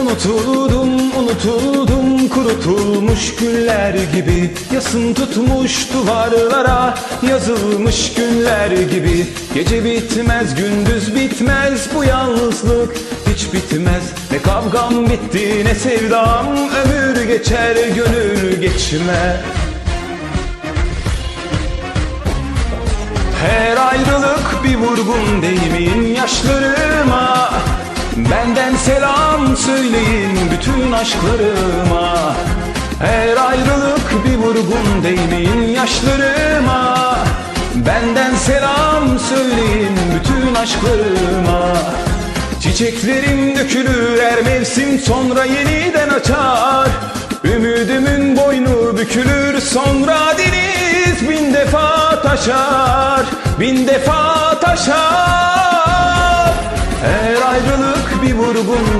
Unutuldum, unutuldum kurutulmuş güller gibi. Yasın tutmuş duvarlara yazılmış günler gibi. Gece bitmez, gündüz bitmez bu yalnızlık hiç bitmez. Ne kavgam bitti ne sevdam ömür geçer gönül geçmez Her ayrılık bir vurgun değmeyin yaşlarıma Benden selam söyleyin bütün aşklarıma. Her ayrılık bir vurgun değmeyin yaşlarıma. Benden selam söyleyin bütün aşklarıma. Çiçeklerim dökülür her mevsim sonra yeniden açar. Ümidümün boynu bükülür sonra deniz bin defa taşar. Bin defa taşar ayrılık bir vurgun